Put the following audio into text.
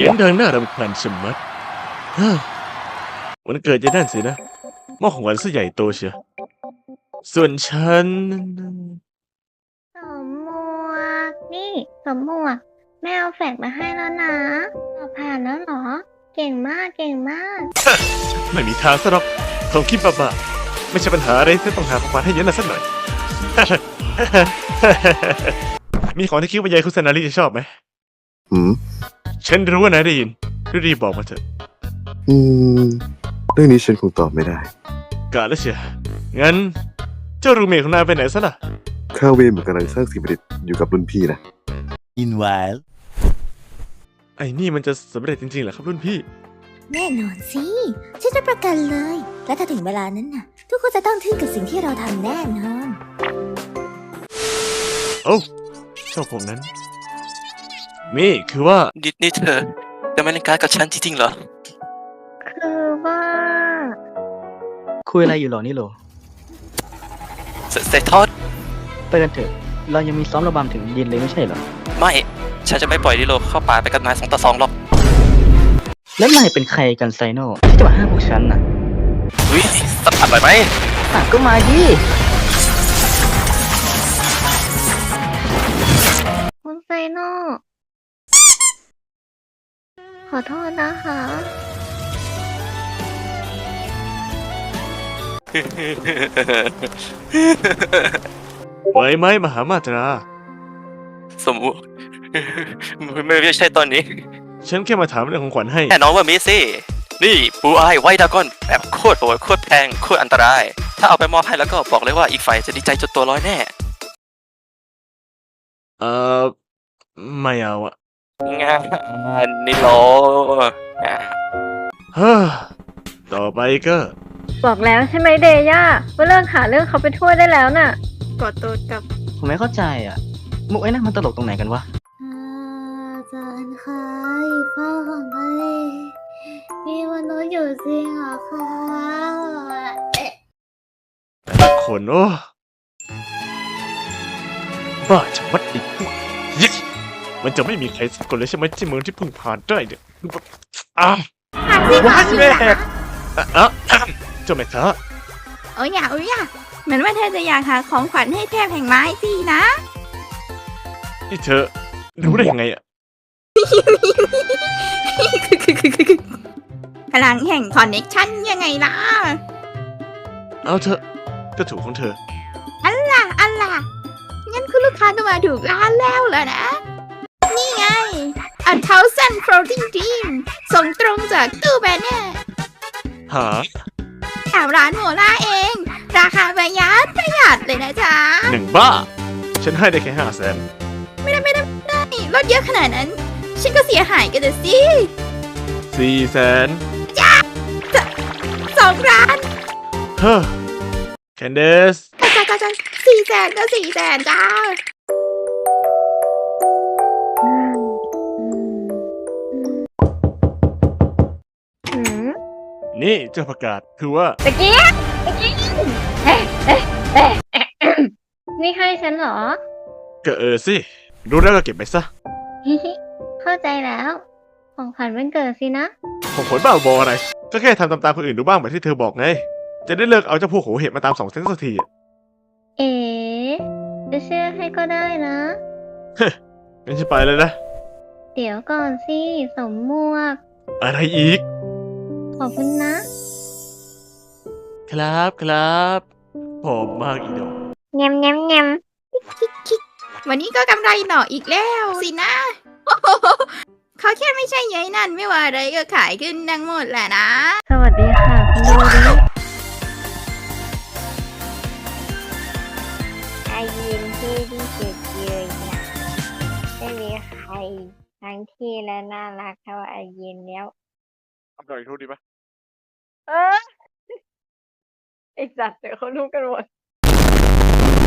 สียงดังน่ารำคาญชะมัดเฮ้อวันเกิดยายนั่นสินะหม้อของขวัญซะใหญ่โตเชียวส่วนฉัน สมหมวกนี่สมหมวกแม่เอาแฟกมาให้แล้วนะสอบผ่านแล้วเหรอ เก่งมากเก่งมาก ไม่มีทางซะหรอกของคิดบ้าๆไม่ใช่ปัญหาอะไรที่ต้องหาของขวัญให้เยอะนะสักหน่อย มีของที่คิดว่ายายคุณสนาลีจะชอบไหม หืม ฉันรู้ว่านายได้ยิน รีบๆบอกมาเถอะ อืม เรื่องนี้ฉันคงตอบไม่ได้ กาแล้วเชียงั้น เจ้ารูเมทของนายไปไหนซะล่ะ ข้าเวรเหมือนกำลังสร้างสิ่งประดิษฐ์อยู่กับรุ่นพี่นะ Meanwhile, ไอ้นี่มันจะสำเร็จจริงๆเหรอครับรุ่นพี่ แน่นอนสิ ฉันจะประกันเลย และถ้าถึงเวลานั้นน่ะ ทุกคนจะต้องทึ่งกับสิ่งที่เราทำแน่นอนโอ้าเจ้าผมนั้น นี่คือว่านี่นี่เธอจะไม่เล่นการ์ดกับฉันจริงๆเหรอ คือว่าคุยอะไรอยู่หรอนี่โหลเสเสร็จทอดไปกันเถอะ เรายังมีซ้อมระบำถึงเย็นเลยไม่ใช่เหรอ ไม่ ฉันจะไม่ปล่อยดิโลเข้าป่าไปกับนายสองต่อสองหรอกแล้วนายเป็นใครกันไซโน่ที่จะมาห้ามพวกฉันน่ะวิสัมผัสหน่อยไหมอะก็มาดิคุณไซโน่ ขอโทษนะคะ ไหวไหมมหามาตรา สมมุติ ไม่ไม่ใช่ตอนนี้ ฉันแค่มาถามเรื่องของขวัญให้ แน่นอนว่ามีสิ นี่ปูอายไวดากอนแบบโคตรโหดโคตรแพงโคตรอันตราย ถ้าเอาไปมอบให้แล้วก็บอกเลยว่าอีกฝ่ายจะดีใจจนตัวลอยแน่ เอ่อ ไม่เอาอะ งานนี่โลอ่าเฮ้อต่อไปก็ บอกแล้วใช่ไหมเดย่าว่าเลิกหาเรื่องเขาไปทั่วได้แล้วน่ะกดตูดกับผมไม่เข้าใจอะ มุกไอ้นั่นมันตลกตรงไหนกันวะ อาจารย์คะอีกฝ้าของทะเลมีมนุษย์อยู่จริงเหรอคะเอ๊ะแต่ละคนโอ้บ้าจะวัดอีกพวกยิ มันจะไม่มีใครสักคนเลยใช่ไหมที่เมืองที่เพิ่งผ่านได้เนี่ยอ้าวว้ายแม่อะอะเจ้าแม่ค้าโอ้ยอย่าโอ้ยอย่าเหมือนว่าเธอจะอยากหาของขวัญให้เทพแห่งไม้สินะนี่เธอรู้ได้ยังไงอะพลังแห่งคอนเน็กชันยังไงล่ะ เอาเถอะก็ถูกของเธออันล่ะอันล่ะงั้นคุณลูกค้าก็มาถูกร้านแล้วเหรอนะนี่ไง A thousand floating dream ส่งตรงจากตู้แบนเนอร์หาจากร้านโมล่าเอง ราคาประหยัดประหยัดเลยนะจ๊ะ หนึ่งบ้า ฉันให้ได้แค่ห้าแสนไม่ได้ไม่ได้ไม่ได้ลดเยอะขนาดนั้น ฉันก็เสียหายกันเลยสิสี่แสนสองร้านเฮ้อแคนเดสจ้าจ้าจ้าสี่แสนก็สี่แสนจ้า นี่เจ้าประกาศคือว่าตะกี้ตะกี้เอ๊ะเอ๊ะเอ๊ะเอ๊ะนี่ให้ฉันเหรอ ก็เออสิ รู้แล้วก็เก็บไปซะฮิฮิเข้าใจแล้ว ของขวัญวันเกิดสินะ ของผลบ้าบออะไร ก็แค่ทำตามๆคนอื่นดูบ้างแบบที่เธอบอกไง จะได้เลิกเอาเจ้าพวกโหเห็ดมาตามสองเซนสักทีอะเอ๋จะเชื่อให้ก็ได้นะงั้นฉันไปเลยนะ เดี๋ยวก่อนสิสมหมวก อะไรอีก ขอบคุณนะ ครับครับผมมากอีดอกแงมแงมแงมวันนี้ก็กำไรหน่ออีกแล้ว สินะโอ้โหเขาแค่ไม่ใช่ยัยนั่นไม่ว่าอะไรก็ขายขึ้นทั้งหมดแหละนะ สวัสดีค่ะคุณโดริอายินที่ที่สุดเลยนะไม่มีใครทั้งที่และน่ารักเท่าอายินแล้ว ทำหน่อยทุกดีปะ เออไอ